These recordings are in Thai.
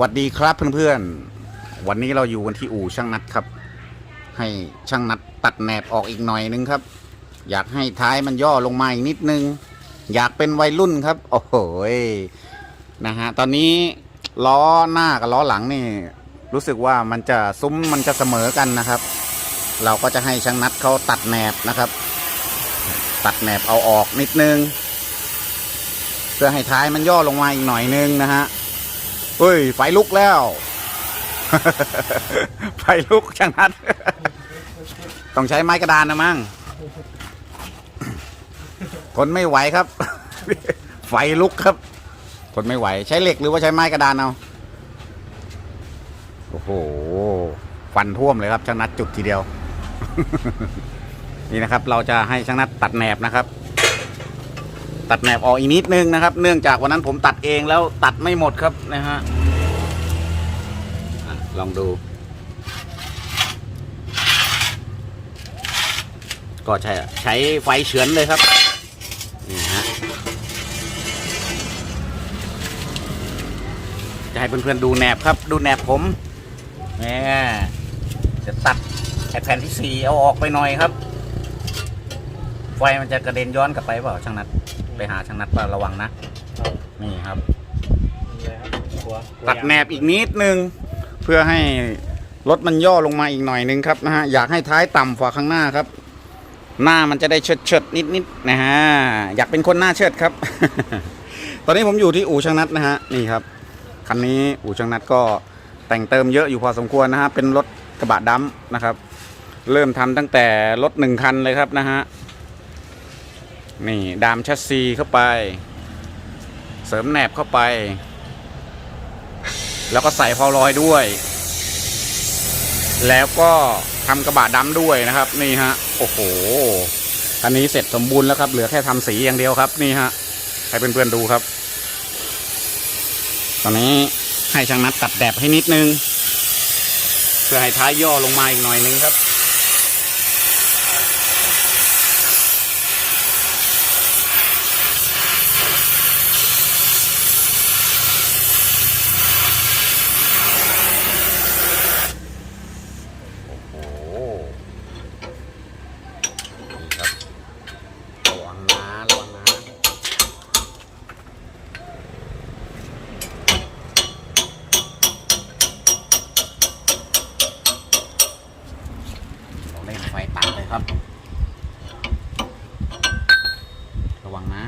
วัสดีครับเพื่อนๆ วันนี้เราอยู่กันที่อู่ช่างนัดครับ ให้ช่างนัดตัดแหนบออกอีกหน่อยนึงครับ อยากให้ท้ายมันย่อลงมาอีกนิดนึง อยากเป็นวัยรุ่นครับ โอ้โหยนะฮะตอนนี้ล้อหน้ากับล้อหลังนี่ รู้สึกว่ามันจะซุ้มมันจะเสมอกันนะครับ เราก็จะให้ช่างนัดเขาตัดแหนบนะครับ ตัดแหนบเอาออกนิดนึง เพื่อให้ท้ายมันย่อลงมาอีกหน่อยนึงนะฮะ เฮ้ย ไฟลุกแล้ว ไฟลุกช่างนัด ต้องใช้ไม้กระดานนะมั้งทนไม่ไหวครับ ไฟลุกครับทนไม่ไหว ใช้เหล็กหรือว่าใช้ไม้กระดานเอาโอ้โหฟันท่วมเลยครับช่างนัดจุดทีเดียว นี่นะครับ เราจะให้ช่างนัดตัดแหนบนะครับ ตัดแหนบออกอีกนิดนึงนะครับ เนื่องจากวันนั้นผมตัดเองแล้วตัดไม่หมดครับนะฮะลองดู ก็ใช้ใช้ไฟเฉือนเลยครับนี่ฮะจะให้เพื่อนๆดูแหนบครับ ดูแหนบผมแหมจะตัดแผ่นที่สี่เอาออกไปหน่อยครับ ไฟมันจะกระเด็นย้อนกลับไปเปล่าช่างนัด ไปหาช่างนัดว่าระวังนะ นี่ครับนี่เลยครับกลัวกลัวตัดแหนบอีกนิดนึง เพื่อให้รถมันย่อลงมาอีกหน่อยนึงครับนะฮะ อยากให้ท้ายต่ำกว่าข้างหน้าครับ หน้ามันจะได้เชิดเชิดนิดนิดๆนะฮะ อยากเป็นคนหน้าเชิดครับ ตอนนี้ผมอยู่ที่อู่ช่างนัดนะฮะ นี่ครับ คันนี้อู่ช่างนัดก็แต่งเติมเยอะอยู่พอสมควรนะฮะ เป็นรถกระบะดำนะครับ เริ่มทำตั้งแต่รถหนึ่งคันเลยครับนะฮะ นี่ดามชัสซีเข้าไป เสริมแหนบเข้าไป แล้วก็ใส่พอลอยด้วย แล้วก็ทำกระบะดำด้วยนะครับ นี่ฮะโอ้โหคันนี้เสร็จสมบูรณ์แล้วครับ เหลือแค่ทำสีอย่างเดียวครับ นี่ฮะให้เพื่อนๆดูครับ ตอนนี้ให้ช่างนัดตัดแดบให้นิดนึง เพื่อให้ท้ายย่อลงมาอีกหน่อยนึงครับ โอ้โหนี่ครับระวังนะระวังนะเราเล่นไฟตัดเลยครับ ระวังนะ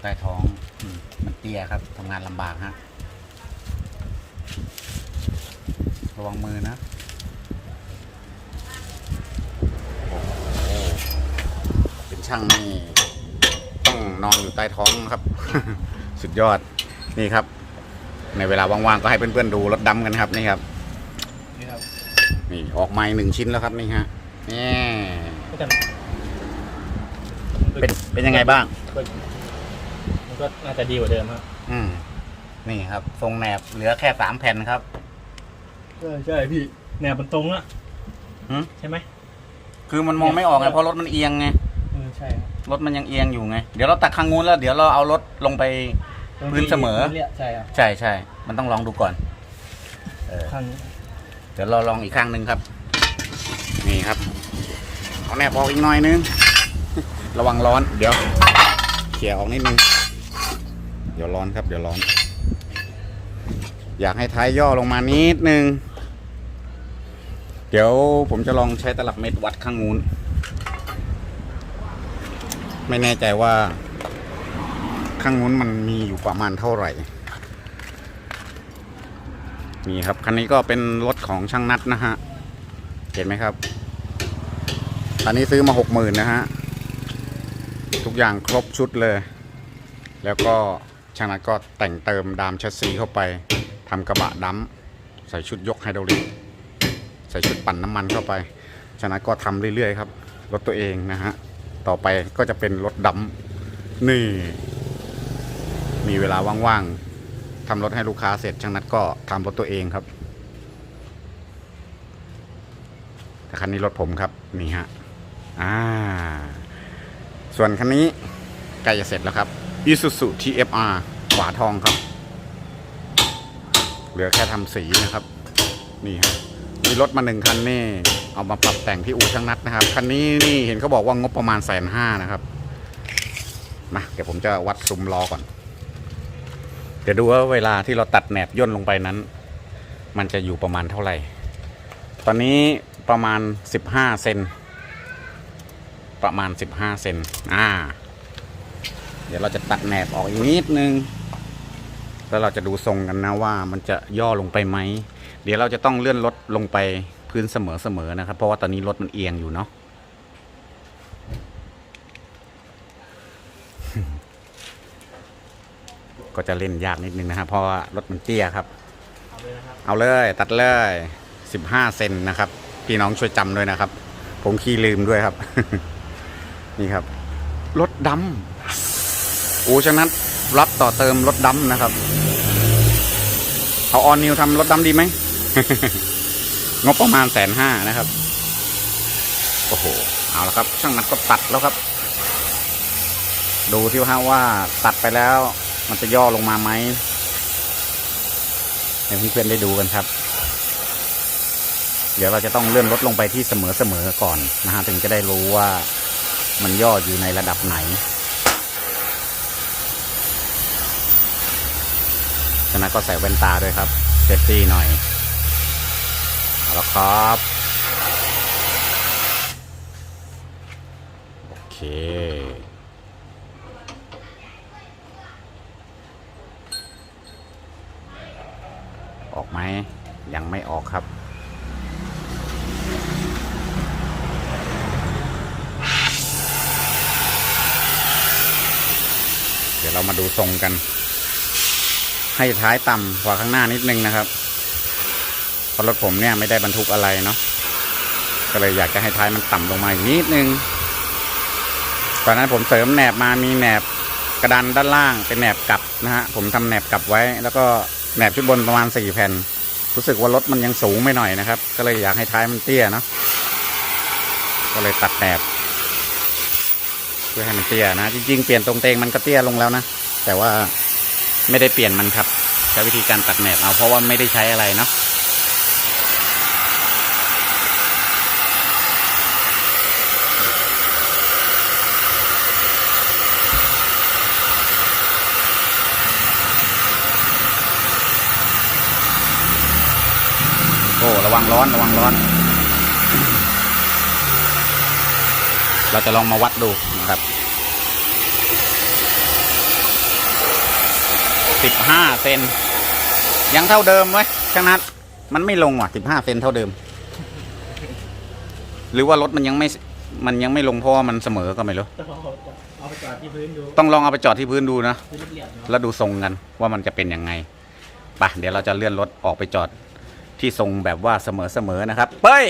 ใต้ท้องอืมมันเตี้ยครับทำ งานลำบากฮะ ระวังมือนะโอ้โหเป็นช่างนี่ต้องนอนอยู่ใต้ท้องครับ สุดยอดนี่ครับ ในเวลาว่างๆก็ให้เพื่อนๆดูรถดำกันครับนี่ครับนี่ครับนี่ออกไม้หนึ่งชิ้นแล้วครับนี่ฮะนี่ก็จะเป็นเป็นยังไงบ้าง มันก็น่าจะดีกว่าเดิมครับ อืม นี่ครับทรงแหนบเหลือแค่สามแผ่นครับ ใช่ใช่พี่แนวมันตรงอะหืม ใช่ไหม คือมันมองไม่ออกไงเพราะรถมันเอียงไงเออใช่ครับรถมันยังเอียงอยู่ไงเดี๋ยวเราตักข้างงูนแล้วเดี๋ยวเราเอารถลงไปพื้นเสมอพื้นเนี่ยใช่ครับใช่ใช่มันต้องลองดูก่อนเออข้างเดี๋ยวเราลองอีกข้างหนึ่งครับ นี่ครับเอาแนบออกอีกหน่อยนึง ระวังร้อน เดี๋ยวเขี่ยออกนิดนึง เดี๋ยวร้อนครับ เดี๋ยวร้อน อยากให้ท้ายย่อลงมานิดนึง เดี๋ยวผมจะลองใช้ตลับเม็ดวัดข้างงูนไม่แน่ใจว่า ข้างนู้นมันมีอยู่ประมาณเท่าไหร่ นี่ครับ คันนี้ก็เป็นรถของช่างนัดนะฮะ เห็นไหมครับคันนี้ซื้อมาหกหมื่นนะฮะ ทุกอย่างครบชุดเลย แล้วก็ช่างนัดก็แต่งเติมดามแชสซีเข้าไป ทำกระบะดัมใส่ชุดยกไฮดรอลิกใส่ชุดปั่นน้ำมันเข้าไปช่างนัดก็ทำเรื่อยๆครับ รถตัวเองนะฮะ ต่อไปก็จะเป็นรถดำนี่ มีเวลาว่างๆทำรถให้ลูกค้าเสร็จช่างนัดก็ทำรถตัวเองครับแต่คันนี้รถผมครับนี่ฮะอ่าส่วนคันนี้ใกล้จะเสร็จแล้วครับ Isuzu TFR ขวาทองครับ เหลือแค่ทำสีนะครับ นี่ครับมีรถมาหนึ่งคันนี่เอามาปรับแต่งที่อู่ช่างนัดนะครับคันนี้นี่เห็นเขาบอกว่างบประมาณแสนห้านะครับมาเดี๋ยวผมจะวัดซุ้มล้อก่อน เดี๋ยวดูว่าเวลาที่เราตัดแหนบย่นลงไปนั้น มันจะอยู่ประมาณเท่าไหร่ ตอนนี้ประมาณ 15เซนประมาณ 15เซนอ่า เดี๋ยวเราจะตัดแหนบออกอีกนิดนึง แล้วเราจะดูทรงกันนะว่ามันจะย่อลงไปไหม เดี๋ยวเราจะต้องเลื่อนรถลงไปพื้นเสมอๆนะครับ เพราะว่าตอนนี้รถมันเอียงอยู่เนาะก็จะเล่นยากนิดนึงนะครับเพราะว่ารถมันเตี้ยครับ เอาเลยนะครับเลยตัดเลย 15 เซนนะครับ พี่น้องช่วยจำด้วยนะครับ ผมขี้ลืมด้วยครับ นี่ครับ รถดำอูฉะนั้นรับต่อเติมรถดำนะครับ เอาออนนิวทำรถดำดีไหม งบประมาณแสนห้านะครับ โอ้โห เอาละครับ ช่างนัดก็ตัดแล้วครับ ดูที่ว่าว่าตัดไปแล้ว มันจะย่อลงมาไหมให้เพื่อนๆได้ดูกันครับ เดี๋ยวเราจะต้องเลื่อนรถลงไปที่เสมอๆก่อนนะฮะถึงจะได้รู้ว่ามันย่ออยู่ในระดับไหน ฉะนั้นก็ใส่แว่นตาด้วยครับเซฟตี้หน่อยเอาละครับ โอเค ออกไหมยังไม่ออกครับเดี๋ยวเรามาดูทรงกัน ให้ท้ายต่ำกว่าข้างหน้านิดนึงนะครับเพราะรถผมเนี่ยไม่ได้บรรทุกอะไรเนาะก็เลยอยากจะให้ท้ายมันต่ำลงมาอีกนิดนึงตอนนั้นผมเสริมแหนบมามีแหนบกระดานด้านล่างเป็นแหนบกลับนะฮะผมทำแหนบกลับไว้ แล้วก็แหนบชุดบนประมาณสี่แผ่น รู้สึกว่ารถมันยังสูงไม่หน่อยนะครับ ก็เลยอยากให้ท้ายมันเตี้ยเนาะก็เลยตัดแหนบเพื่อให้มันเตี้ยนะ จริง ๆ เปลี่ยนตรงเตงมันก็เตี้ยลงแล้วนะแต่ว่า ไม่ได้เปลี่ยนมันครับ ใช้วิธีการตัดแหนบเอาเพราะว่าไม่ได้ใช้อะไรเนาะโอ้ระวังร้อนระวังร้อน เราจะลองมาวัดดูนะครับ สิบห้าเซนยังเท่าเดิมไว้ยช่างนัดมันไม่ลงว่ะสิบห้าเซนเท่าเดิม หรือว่ารถมันยังไม่มันยังไม่ลงเพราะว่ามันเสมอก็ไม่รู้ต้องเอาเอาไปจอดที่พื้นดูต้องลองเอาไปจอดที่พื้นดูนะพื้นเรียบๆเนาะแล้วดูทรงกันว่ามันจะเป็นยังไงไปเดี๋ยวเราจะเลื่อนรถออกไปจอดที่ทรงแบบว่าเสมอๆนะครับ เป้ย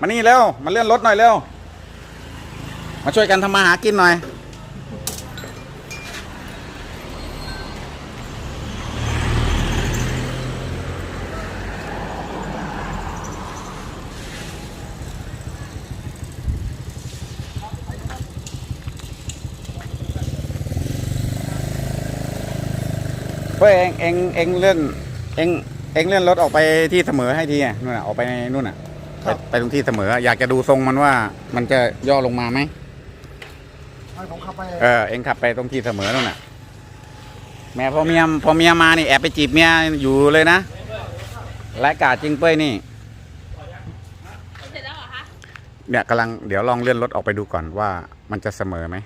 มานี่เร็วมาเลื่อนรถหน่อยเร็วมาช่วยกันทำมาหากินหน่อย เฮ้ยเองเองเองเลื่อนเองเองเลื่อนรถออกไปที่เสมอให้ทีอะนู่นน่ะออกไปในนู่นน่ะไปไปตรงที่เสมอ อยากจะดูทรงมันว่า มันจะย่อลงมาไหมให้ผมขับไปเออเองขับไปตรงที่เสมอนู่นน่ะ แม่พอเมียพอเมียมานี่แอบไปจีบเมียอยู่เลยนะรายกาจจริงเป้ยนี่ เสร็จแล้วเหรอคะ เนี่ยกำลังเดี๋ยวลองเลื่อนรถออกไปดูก่อนว่ามันจะเสมอไหม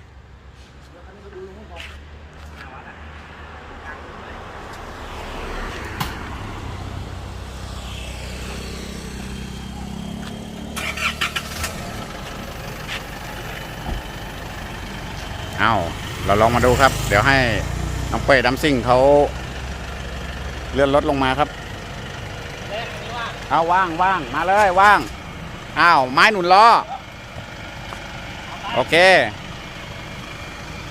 เอาเราลองมาดูครับ เดี๋ยวให้น้องเป้ยดัมซิ่งเขาเลื่อนรถลงมาครับเอาว่างว่างมาเลยว่างอ้าวไม้หนุนล้อโอเค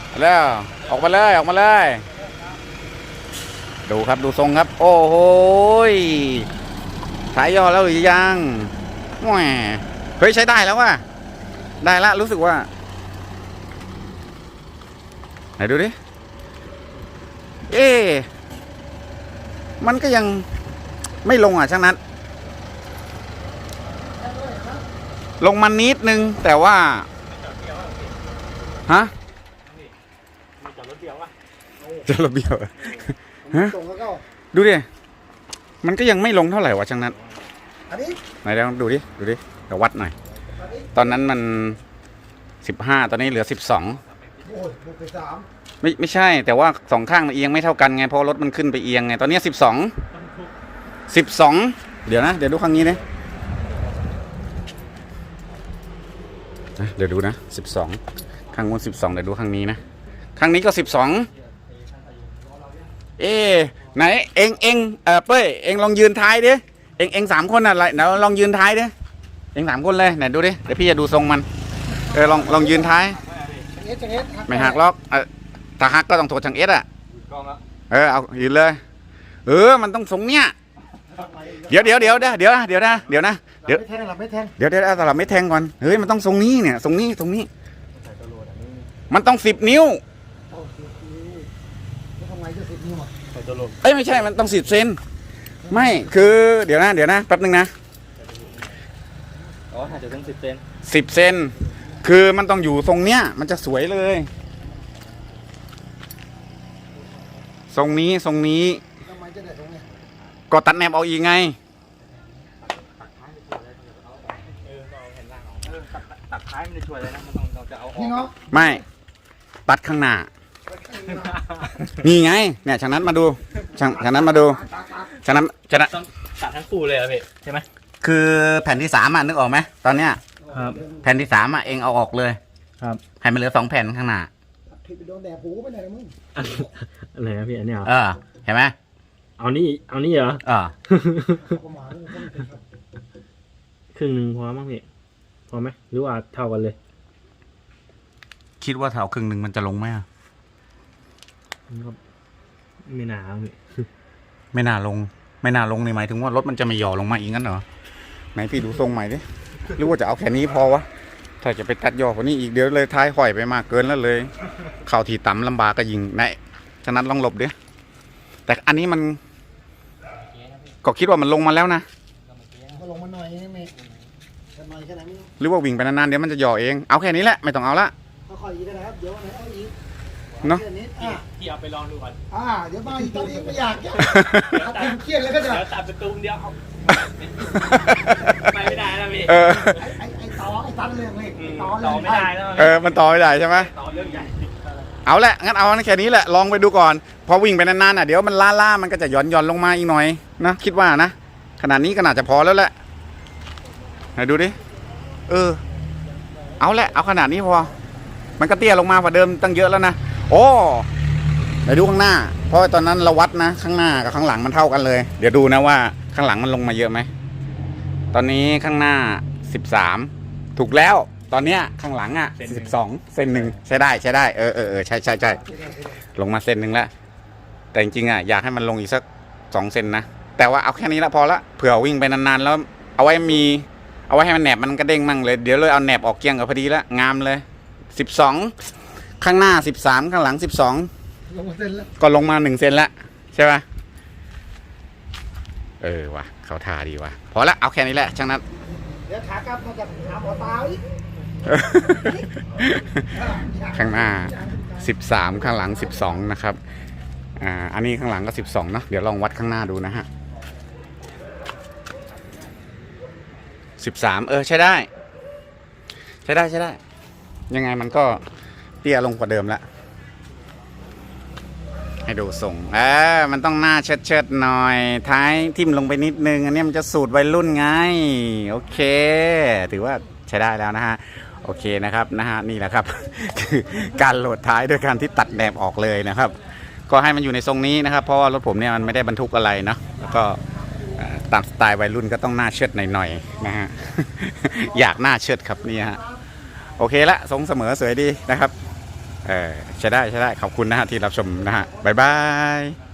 เอาแล้วออกมาเลยออกมาเลย ดูครับดูทรงครับ โอ้โหยสายย่อแล้วหรือยังแหมเฮ้ยใช้ได้แล้วว่ะได้ละรู้สึกว่า ไหนดูดิ เอ๊ะมันก็ยังไม่ลงอะช่างนัดลงมานิดนึง แต่ว่า ฮะมีจอดรถเดียววะจะระเบียบอะฮะส่งแล้วก็ดูดิ มันก็ยังไม่ลงเท่าไหร่วะช่างนัดอันนี้ไหนลองดูดิ ดูดิ เดี๋ยววัดหน่อยอันนี้ตอนนั้นมันสิบห้าตอนนี้เหลือสิบสอง โอ้ยบุกไปสามไม่ไม่ใช่แต่ว่าสองข้างมันเอียงไม่เท่ากันไงเพราะรถมันขึ้นไปเอียงไงตอนนี้สิบสองสิบสองเดี๋ยวนะ เดี๋ยวดูข้างนี้นะนะเดี๋ยวดูนะสิบสองข้างนู้นสิบสองเดี๋ยวดูข้างนี้นะข้างนี้ก็สิบสองเอ๊ไหนเองเองเออเป้ยเองลองยืนท้ายดิเองเองสามคนอะไรเดี๋ยวลองยืนท้ายดิเองสามคนเลยไหนดูดิเดี๋ยวพี่จะดูทรงมันเออลองลองยืนท้าย อสเอสไม่หักล็อกเออถ้าหักก็ต้องโทรช่างเอสอะ กล้องแล้วเออเอายืนเลย เออ มันต้องทรงเนี้ยเดี๋ยวเดี๋ยวเดี๋ยวเดี๋ยวเดี๋ยวนะเดี๋ยวนะเดี๋ยวนะเดี๋ยวไม่แทงหรอไม่แทงเดี๋ยวเดี๋ยวเอาสลับไม่แทงก่อน เฮ้ย มันต้องทรงนี้เนี่ย ทรงนี้ ทรงนี้มันต้องสิบนิ้ว โอ้สิบนิ้วแล้วทำไมจะสิบนิ้วอะใส่ตัวลงเอ้ยไม่ใช่ มันต้องสิบเซน ไม่ คือเดี๋ยวนะ เดี๋ยวนะ แป๊บนึงนะอ๋อถ่ายจากตั้งสิบเซนสิบเซน คือมันต้องอยู่ทรงเนี้ย มันจะสวยเลย ทรงนี้ทรงนี้ ทำไมจะได้ตรงเนี้ยก็ตัดแนบเอาอีกไงเออก็เอาแผ่นล่างออกเออตัดตัดท้ายมันจะช่วยเลยนะมันต้องเราจะเอาออนี่กเนาะไม่ ตัดข้างหน้า นี่ไง เนี่ยฉะนั้นมาดูฉะฉะนั้นมาดูฉะนั้นฉะนั้น ต้องตัดทั้งคู่เลยเหรอพี่ใช่ไหมคือแผ่นที่สามอะนึกออกไหมตอนเนี้ย ครับ แผ่นที่สามอะเองเอาออกเลยครับ ให้มันเหลือสองแผ่นข้างหน้าผิดไปโดนแดดหูไปไหนละมึงอะไรนะพี่อันนี้เหรอเออเห็นไหมเอานี่เอานี่เหรอ เออ ประมาณนี้ต้องเป็นครับครึ่งหนึ่งพอมั้งพี่พอไหมหรือว่าเท่ากันเลย คิดว่าแถวครึ่งหนึ่งมันจะลงไหมอะมันก็ไม่หนาพี่ไม่น่าลง ไม่น่าลงในหมายถึงว่ารถมันจะไม่หย่อลงมาอีกงั้นเหรอไหนพี่ดูทรงใหม่ดิ หรือว่าจะเอาแค่นี้พอวะ ถ้าจะไปตัดหย่อกว่านี้อีกเดี๋ยวเลยท้ายห่อยไปมากเกินแล้วเลย เข่าทีต่ำลำบากก็ยิงไหนฉะนั้นลองหลบดิแต่อันนี้มันก็คิดว่ามันลงมาแล้วนะก็ลงมาหน่อยนี่ไม่จะหน่อยแค่ไหนไม่รู้หรือว่าวิ่งไปนานๆเดี๋ยวมันจะหย่อเอง เอาแค่นี้แหละไม่ต้องเอาละค่อยๆอีกก็ได้ครับเดี๋ยววันไหนเอาอีกเนอะดี๋ยวนี้อะพี่เอาไปลองดูก่อนอ่าเดี๋ยวมาอีกตอนนี้ไม่อยากจะถ้าเป็นเครียดแล้วก็จะเดี๋ยวตัดประตูเดียวเอา ไปไม่ได้นะพี่เออ ไอ้ไอ้ไอ้ต่อไอ้ตันเรื่องเลยอืมต่อต่อไม่ได้แล้วเออ มันต่อไม่ได้ใช่ไหม ต่อเรื่องใหญ่เอาแหละ งั้นเอาแค่นี้แหละ ลองไปดูก่อน พอวิ่งไปนานๆอะ เดี๋ยวมันล่าล่าๆมันก็จะหย่อนหย่อนๆลงมาอีกหน่อยนะ คิดว่านะ ขนาดนี้ก็น่าจะพอแล้วแหละไหนดูดิ เออ เอาแหละ เอาขนาดนี้พอ มันก็เตี้ยลงมากว่าเดิมตั้งเยอะแล้วนะ โอ้ไหนดูข้างหน้า เพราะว่าตอนนั้นเราวัดนะ ข้างหน้ากับข้างหลังมันเท่ากันเลย เดี๋ยวดูนะว่า ข้างหลังมันลงมาเยอะไหม ตอนนี้ข้างหน้าสิบสามถูกแล้ว ตอนเนี้ยข้างหลังอะสิบสองเซนหนึ่งใช้ได้ใช้ได้เออเออเออใช่ใช่ใช่ลงมาเซนหนึ่งแล้วแต่จริงๆอะอยากให้มันลงอีกสักสองเซนนะแต่ว่าเอาแค่นี้ละพอละเผื่อวิ่งไปนานๆแล้ว เอาไว้มี เอาไว้ให้มันแหนบมันกระเด้งมั่งเลยเดี๋ยวเลยเอาแหนบออกเกลี้ยงกับพอดีละงามเลยสิบสองข้างหน้าสิบสามข้างหลังสิบสองลงมาเส้นแล้วก็ลงมาหนึ่งเซนละใช่ปะ เออว่ะเขาทาดีว่ะพอละเอาแค่นี้แหละช่างนัดเดี๋ยวขากลับมาจากหาหมอตาอีกข้างหน้า 13 ข้างหลัง 12 นะครับ อ่า อันนี้ข้างหลังก็ 12 เนอะเดี๋ยวลองวัดข้างหน้าดูนะฮะ 13 เออ ใช้ได้ ใช้ได้ใช้ได้ ยังไงมันก็เตี้ยลงกว่าเดิมละ ให้ดูส่งเออมันต้องหน้าเชิดเชิดๆหน่อย ท้ายทิ่มลงไปนิดนึง อันนี้มันจะสูตรวัยรุ่นไง โอเค ถือว่าใช้ได้แล้วนะฮะ โอเคนะครับนะฮะนี่แหละครับ คือการโหลดท้ายโดยการที่ตัดแหนบออกเลยนะครับ ก็ให้มันอยู่ในทรงนี้นะครับ เพราะว่ารถผมเนี่ยมันไม่ได้บรรทุกอะไรเนาะแล้วก็ตามสไตล์วัยรุ่นก็ต้องหน้าเชิดหน่อยๆนะฮะอยากหน้าเชิดครับนี่ฮะโอเคละทรงเสมอสวยดีนะครับ เออใช้ได้ใช้ได้ขอบคุณนะฮะที่รับชมนะฮะบ๊ายบาย